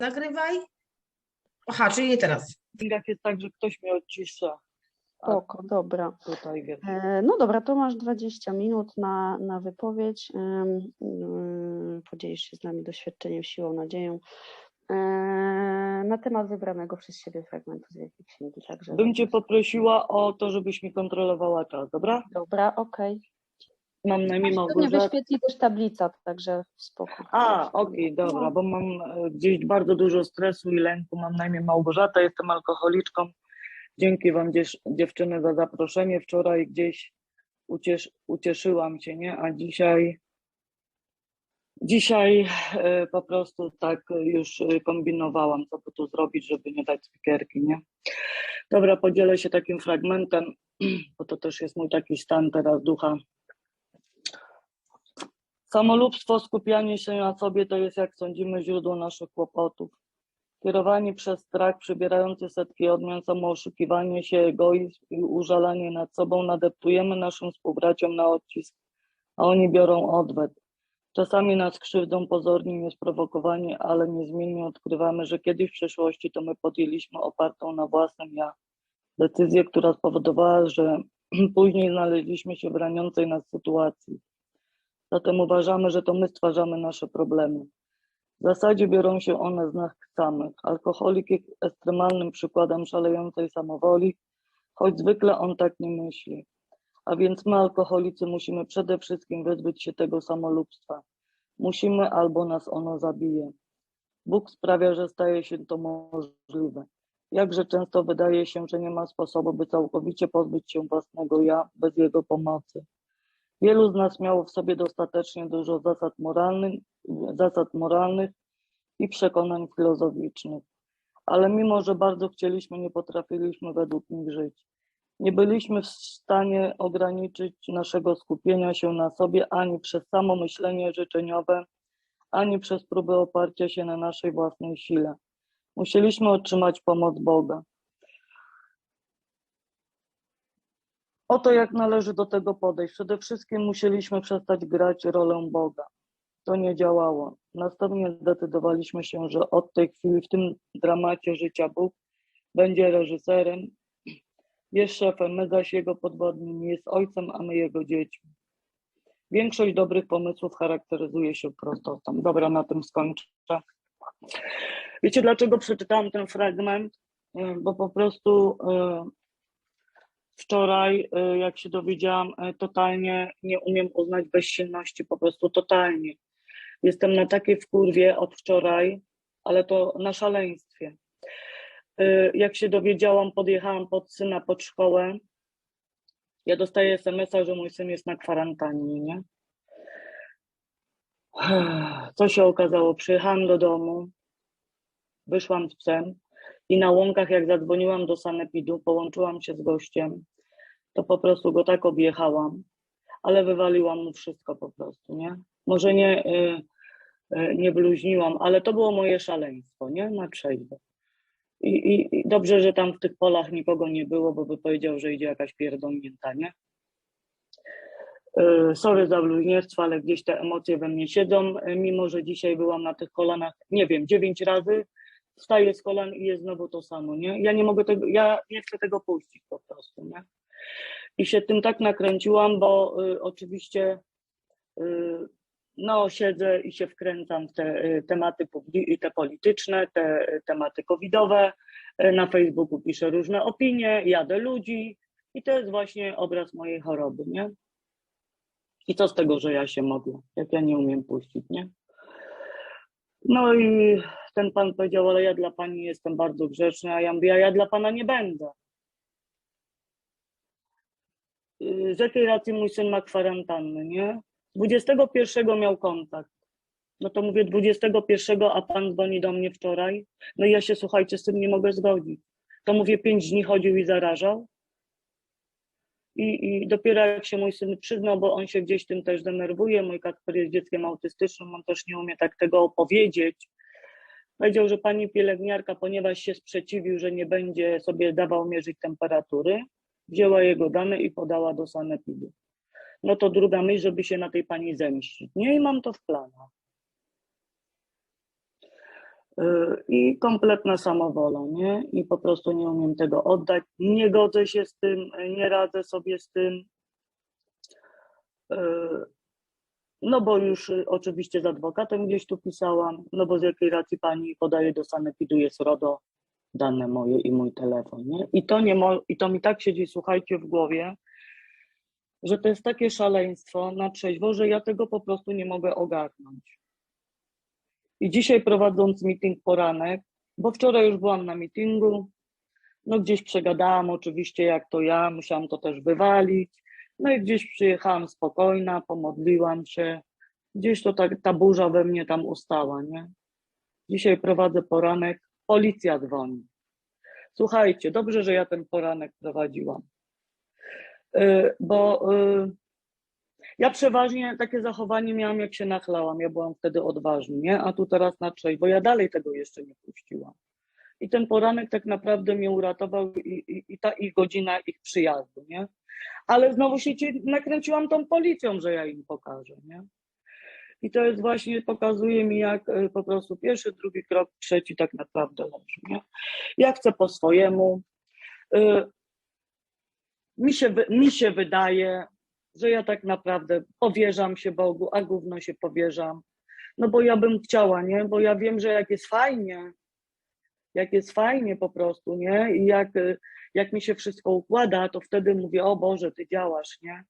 Nagrywaj. Aha, czyli nie teraz. Jak jest tak, że ktoś mnie odcisza A Spoko, dobra. tutaj, więc E, No dobra, to masz 20 minut na, na wypowiedź. Ym, Podzielisz się z nami doświadczeniem, siłą, nadzieją e, na temat wybranego przez siebie fragmentu z Wielkiej Księgi. Także bym cię poprosiła o to, żebyś mi kontrolowała czas, dobra? Dobra, okej. Mam na imię Małgorzata. wyświetli też tablica, także spoko. A, okej, dobra, bo mam e, gdzieś bardzo dużo stresu i lęku. Mam na imię Małgorzata, jestem alkoholiczką. Dzięki Wam dziew- dziewczyny za zaproszenie. Wczoraj gdzieś uciesz, ucieszyłam się, nie? A dzisiaj dzisiaj e, po prostu tak już e, kombinowałam, co by tu zrobić, żeby nie dać spikierki, nie? Dobra, podzielę się takim fragmentem, bo to też jest mój taki stan teraz ducha. Samolubstwo, skupianie się na sobie to jest, jak sądzimy, źródło naszych kłopotów. Kierowani przez strach, przybierający setki odmian, samooszukiwanie się, egoizm i użalanie nad sobą nadeptujemy naszym współbraciom na odcisk, a oni biorą odwet. Czasami nas krzywdą pozornie niesprowokowanie, ale niezmiennie odkrywamy, że kiedyś w przeszłości to my podjęliśmy opartą na własnym ja decyzję, która spowodowała, że później znaleźliśmy się w raniącej nas sytuacji. Zatem uważamy, że to my stwarzamy nasze problemy. W zasadzie biorą się one z nas samych. Alkoholik jest ekstremalnym przykładem szalejącej samowoli, choć zwykle on tak nie myśli. A więc my, alkoholicy, musimy przede wszystkim wyzbyć się tego samolubstwa. Musimy albo nas ono zabije. Bóg sprawia, że staje się to możliwe. Jakże często wydaje się, że nie ma sposobu, by całkowicie pozbyć się własnego ja bez jego pomocy. Wielu z nas miało w sobie dostatecznie dużo zasad moralnych, zasad moralnych i przekonań filozoficznych, ale mimo, że bardzo chcieliśmy, nie potrafiliśmy według nich żyć. Nie byliśmy w stanie ograniczyć naszego skupienia się na sobie ani przez samo myślenie życzeniowe, ani przez próbę oparcia się na naszej własnej sile. Musieliśmy otrzymać pomoc Boga. Oto jak należy do tego podejść. Przede wszystkim musieliśmy przestać grać rolę Boga. To nie działało. Następnie zdecydowaliśmy się, że od tej chwili w tym dramacie życia Bóg będzie reżyserem, jest szefem, my zaś jego podwodnymi, jest ojcem, a my jego dziećmi. Większość dobrych pomysłów charakteryzuje się prostotą. Dobra, na tym skończę. Wiecie, dlaczego przeczytałam ten fragment? Bo po prostu y, wczoraj, y, jak się dowiedziałam, y, totalnie nie umiem uznać bezsilności, po prostu totalnie. Jestem na takiej wkurwie od wczoraj, ale to na szaleństwie. Y, Jak się dowiedziałam, podjechałam pod syna pod szkołę. Ja dostaję SMS-a, że mój syn jest na kwarantannie, nie? Co się okazało? Przyjechałam do domu, wyszłam z psem i na łąkach, jak zadzwoniłam do sanepidu, połączyłam się z gościem, to po prostu go tak objechałam, ale wywaliłam mu wszystko po prostu, nie? Może nie, y, y, nie bluźniłam, ale to było moje szaleństwo, nie? Na trzeźwo. I, i, I dobrze, że tam w tych polach nikogo nie było, bo by powiedział, że idzie jakaś pierdolnięta, nie? Y, Sorry za bluźnierstwo, ale gdzieś te emocje we mnie siedzą, y, mimo że dzisiaj byłam na tych kolanach, nie wiem, dziewięć razy, wstaję z kolan i jest znowu to samo, nie? Ja nie mogę tego, ja nie chcę tego puścić po prostu, nie? I się tym tak nakręciłam, bo y, oczywiście y, no siedzę i się wkręcam w te y, tematy te polityczne, te y, tematy covidowe, y, na Facebooku piszę różne opinie, jadę ludzi i to jest właśnie obraz mojej choroby, nie? I co z tego, że ja się modlę, jak ja nie umiem puścić, nie? No i ten pan powiedział, ale ja dla pani jestem bardzo grzeczny, a ja mówię, a ja dla pana nie będę. Z jakiej racji mój syn ma kwarantannę, nie? 21 miał kontakt. No to mówię 21, a pan dzwoni do mnie wczoraj. No i ja się, słuchajcie, z tym nie mogę zgodzić. To mówię, 5 dni chodził i zarażał. I, I dopiero jak się mój syn przyznał, bo on się gdzieś tym też denerwuje, mój Kacper jest dzieckiem autystycznym, on też nie umie tak tego opowiedzieć. Powiedział, że pani pielęgniarka, ponieważ się sprzeciwił, że nie będzie sobie dawał mierzyć temperatury, wzięła jego dane i podała do sanepidu. No to druga myśl, żeby się na tej pani zemścić. Nie i mam to w planach. Y, I kompletna samowola, nie? I po prostu nie umiem tego oddać. Nie godzę się z tym, nie radzę sobie z tym. Y, No bo już y, oczywiście z adwokatem gdzieś tu pisałam, no bo z jakiej racji pani podaje do sanepidu jest RODO dane moje i mój telefon, nie? I to, nie mo- I to mi tak siedzi, słuchajcie, w głowie, że to jest takie szaleństwo na trzeźwo, że ja tego po prostu nie mogę ogarnąć. I dzisiaj prowadząc meeting poranek, bo wczoraj już byłam na meetingu, no gdzieś przegadałam oczywiście jak to ja, musiałam to też wywalić, no i gdzieś przyjechałam spokojna, pomodliłam się, gdzieś to tak, ta burza we mnie tam ustała, nie? Dzisiaj prowadzę poranek, policja dzwoni. Słuchajcie, dobrze, że ja ten poranek prowadziłam, Y, bo y, ja przeważnie takie zachowanie miałam, jak się nachlałam. Ja byłam wtedy odważna, nie? A tu teraz na trzeźwo, bo ja dalej tego jeszcze nie puściłam. I ten poranek tak naprawdę mnie uratował i, i, i ta ich godzina ich przyjazdu, nie? Ale znowu się ci nakręciłam tą policją, że ja im pokażę, nie? I to jest właśnie, pokazuje mi, jak y, po prostu pierwszy, drugi krok, trzeci tak naprawdę leży, nie? Ja chcę po swojemu. Y, Mi się, mi się wydaje, że ja tak naprawdę powierzam się Bogu, a gówno się powierzam. No bo ja bym chciała, nie? Bo ja wiem, że jak jest fajnie, jak jest fajnie po prostu, nie? I jak, y, jak mi się wszystko układa, to wtedy mówię, o Boże, Ty działasz, nie?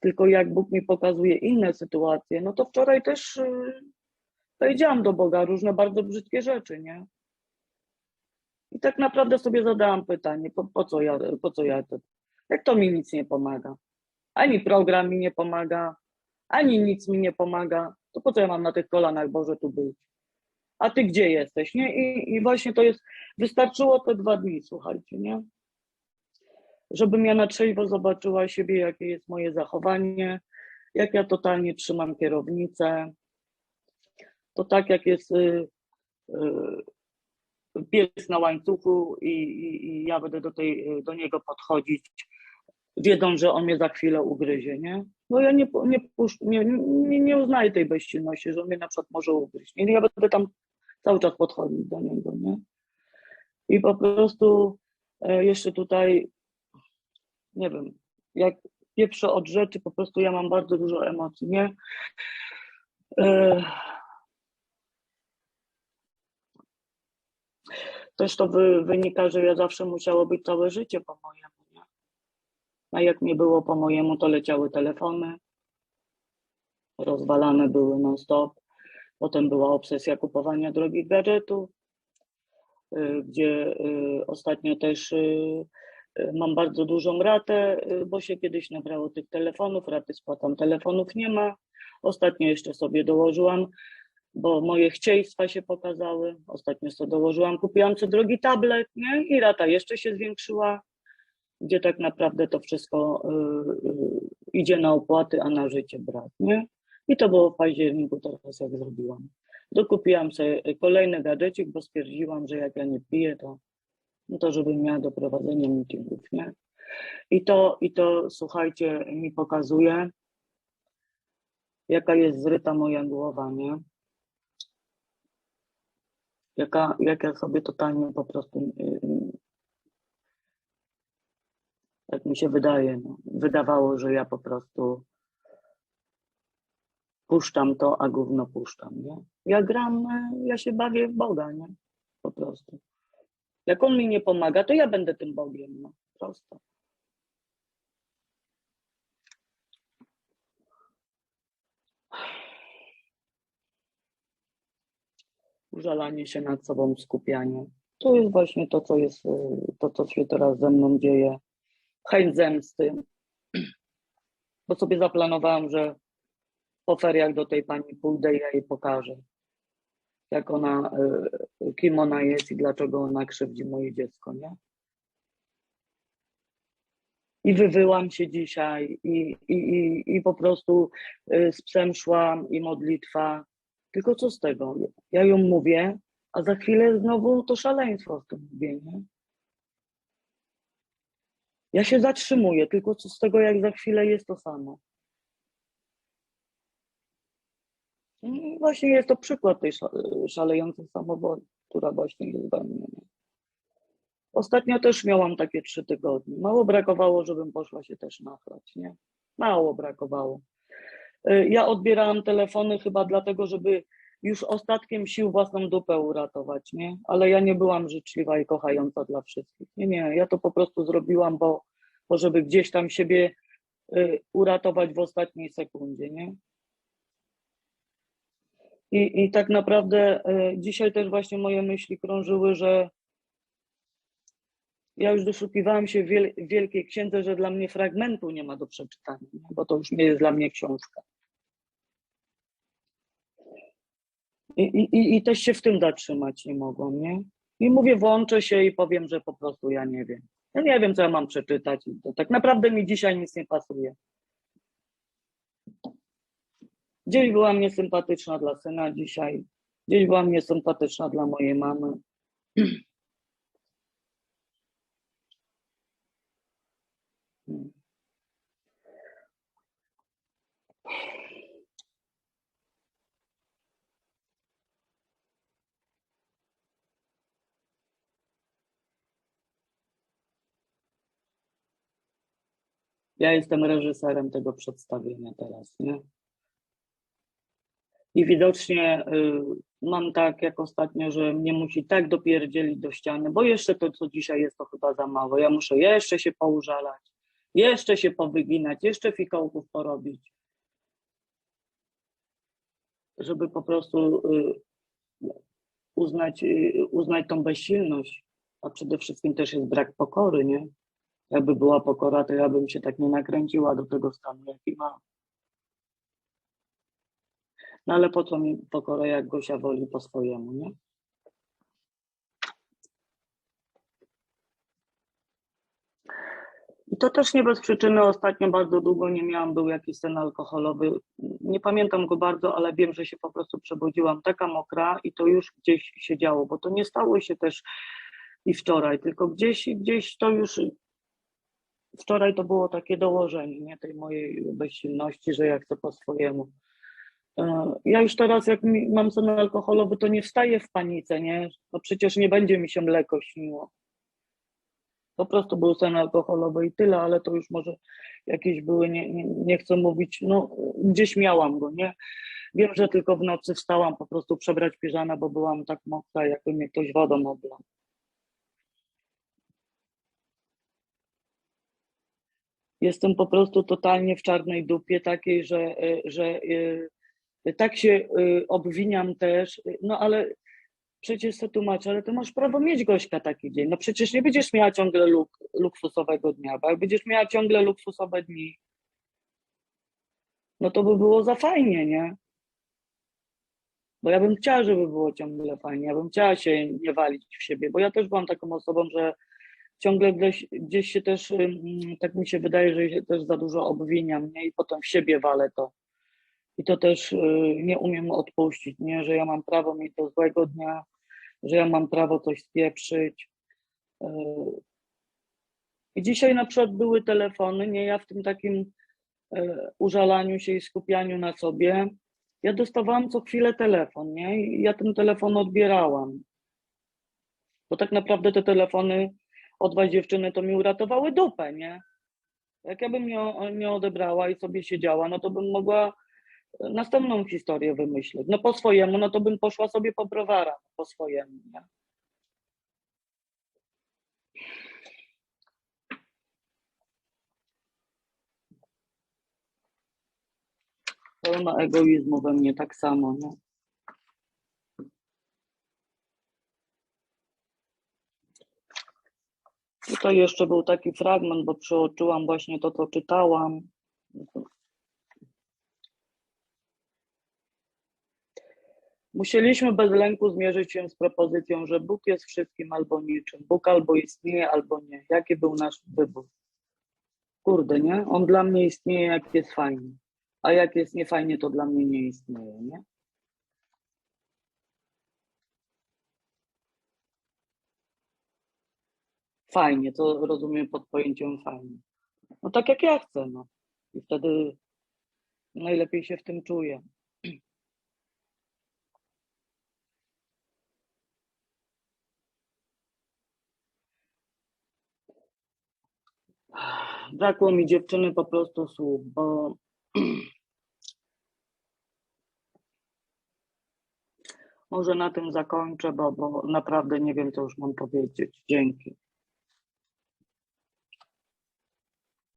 Tylko jak Bóg mi pokazuje inne sytuacje, no to wczoraj też y, powiedziałam do Boga różne bardzo brzydkie rzeczy, nie? I tak naprawdę sobie zadałam pytanie, po, po co ja, po co ja to, jak to mi nic nie pomaga? Ani program mi nie pomaga, ani nic mi nie pomaga, to po co ja mam na tych kolanach, Boże, tu być? A ty gdzie jesteś, nie? I, i właśnie to jest, wystarczyło te dwa dni, słuchajcie, nie? Żebym ja na trzeźwo zobaczyła siebie, jakie jest moje zachowanie, jak ja totalnie trzymam kierownicę, to tak jak jest y, y, pies na łańcuchu i, i, i ja będę do, tej, do niego podchodzić, wiedząc, że on mnie za chwilę ugryzie, nie? Bo ja nie, nie, nie, nie, nie uznaję tej bezsilności, że on mnie na przykład może ugryźć. Nie? Ja będę tam cały czas podchodzić do niego, nie? I po prostu e, jeszcze tutaj, nie wiem, jak pieprzę od rzeczy, po prostu ja mam bardzo dużo emocji, nie? E, Też to wy, wynika, że ja zawsze musiało być całe życie po mojemu, nie? A jak nie było po mojemu, to leciały telefony, rozwalane były non-stop. Potem była obsesja kupowania drogich gadżetów, y, gdzie y, ostatnio też y, mam bardzo dużą ratę, bo się kiedyś nabrało tych telefonów, raty spłacam telefonów nie ma. Ostatnio jeszcze sobie dołożyłam, bo moje chcieństwa się pokazały. Ostatnio sobie dołożyłam, kupiłam sobie drogi tablet, nie? I rata jeszcze się zwiększyła, gdzie tak naprawdę to wszystko y, y, idzie na opłaty, a na życie brak, nie? I to było w październiku teraz, jak zrobiłam. Dokupiłam sobie kolejny gadżecik, bo stwierdziłam, że jak ja nie piję, to, no to żebym miała do prowadzenia meetingów, nie? I to, I to, słuchajcie, mi pokazuje, jaka jest zryta moja głowa, nie? Jaka, jak ja sobie totalnie po prostu, y, y, jak mi się wydaje, no, wydawało, że ja po prostu puszczam to, a gówno puszczam, nie? Ja gram, e, ja się bawię w Boga, nie? Po prostu. Jak On mi nie pomaga, to ja będę tym Bogiem, no. Prosto. Użalanie się nad sobą, skupianie. To jest właśnie to, co jest, y, to, co się teraz ze mną dzieje. Chęć zemsty. Bo sobie zaplanowałam, że po feriach do tej pani pójdę i ja jej pokażę, jak ona, y, kim ona jest i dlaczego ona krzywdzi moje dziecko, nie? I wywyłam się dzisiaj i, i, i, i po prostu y, z psem szłam i modlitwa. Tylko co z tego? Ja ją mówię, a za chwilę znowu to szaleństwo w tym mówieniu. Ja się zatrzymuję, tylko co z tego, jak za chwilę jest to samo. I właśnie jest to przykład tej sza- szalejącej samowoli. która właśnie jest we mnie. Nie? Ostatnio też miałam takie trzy tygodnie. Mało brakowało, żebym poszła się też nachlać, nie? Mało brakowało. Y, Ja odbierałam telefony chyba dlatego, żeby już ostatkiem sił własną dupę uratować, nie? Ale ja nie byłam życzliwa i kochająca dla wszystkich. Nie, nie, ja to po prostu zrobiłam, bo, bo żeby gdzieś tam siebie y, uratować w ostatniej sekundzie, nie? I, I tak naprawdę y, dzisiaj też właśnie moje myśli krążyły, że ja już doszukiwałam się w wiel, w Wielkiej Księdze, że dla mnie fragmentu nie ma do przeczytania, bo to już nie jest dla mnie książka. I, i, i- też się w tym zatrzymać nie mogłam, nie? I mówię, włączę się i powiem, że po prostu ja nie wiem. Ja nie wiem, co ja mam przeczytać. To tak naprawdę mi dzisiaj nic nie pasuje. Gdzieś była mnie sympatyczna dla syna dzisiaj. Gdzieś była mnie sympatyczna dla mojej mamy. Ja jestem reżyserem tego przedstawienia teraz, nie? I widocznie y, mam tak jak ostatnio, że mnie musi tak dopierdzielić do ściany, bo jeszcze to, co dzisiaj jest, to chyba za mało. Ja muszę jeszcze się poużalać, jeszcze się powyginać, jeszcze fikołków porobić, żeby po prostu y, uznać, y, uznać tą bezsilność, a przede wszystkim też jest brak pokory, nie? Jakby była pokora, to ja bym się tak nie nakręciła do tego stanu, jaki mam. No ale po co mi pokora, jak Gosia woli po swojemu, nie? I to też nie bez przyczyny. Ostatnio bardzo długo nie miałam, był jakiś sen alkoholowy. Nie pamiętam go bardzo, ale wiem, że się po prostu przebudziłam taka mokra i to już gdzieś się działo, bo to nie stało się też i wczoraj, tylko gdzieś, gdzieś to już wczoraj to było takie dołożenie nie, tej mojej bezsilności, że ja chcę po swojemu. Ja już teraz, jak mam sen alkoholowy, to nie wstaję w panice, nie? No przecież nie będzie mi się mleko śniło. Po prostu był sen alkoholowy i tyle, ale to już może jakieś były, nie, nie, nie chcę mówić, no gdzieś miałam go, nie? Wiem, że tylko w nocy wstałam po prostu przebrać piżamę, bo byłam tak mokra, jakby mnie ktoś wodą oblał. Jestem po prostu totalnie w czarnej dupie takiej, że, e, że e, tak się e, obwiniam też, e, no ale przecież to tłumaczę, ale ty masz prawo mieć Gośka taki dzień. No przecież nie będziesz miała ciągle luk, luksusowego dnia, bo jak będziesz miała ciągle luksusowe dni, no to by było za fajnie, nie? Bo ja bym chciała, żeby było ciągle fajnie, ja bym chciała się nie walić w siebie, bo ja też byłam taką osobą, że ciągle gdzieś, gdzieś się też, tak mi się wydaje, że się też za dużo obwiniam, nie? I potem w siebie walę to. I to też y, nie umiem odpuścić, nie? Że ja mam prawo mieć do złego dnia, że ja mam prawo coś spieprzyć. Y. I dzisiaj na przykład były telefony, nie? Ja w tym takim y, użalaniu się i skupianiu na sobie, ja dostawałam co chwilę telefon, nie? I ja ten telefon odbierałam. Bo tak naprawdę te telefony od was dziewczyny to mi uratowały dupę, nie? Jak ja bym nie, nie odebrała i sobie siedziała, no to bym mogła następną historię wymyśleć. No po swojemu, no to bym poszła sobie po browara, po swojemu, nie? Pełno egoizmu we mnie tak samo, nie? Tutaj jeszcze był taki fragment, bo przeoczyłam właśnie to, co czytałam. Musieliśmy bez lęku zmierzyć się z propozycją, że Bóg jest wszystkim albo niczym. Bóg albo istnieje, albo nie. Jaki był nasz wybór? Kurde, nie? On dla mnie istnieje, jak jest fajnie. A jak jest niefajnie, to dla mnie nie istnieje, nie? Fajnie, to rozumiem pod pojęciem fajnie. No tak jak ja chcę, no. I wtedy najlepiej się w tym czuję. Brakło mi dziewczyny po prostu słów, bo może na tym zakończę, bo, bo naprawdę nie wiem, co już mam powiedzieć. Dzięki.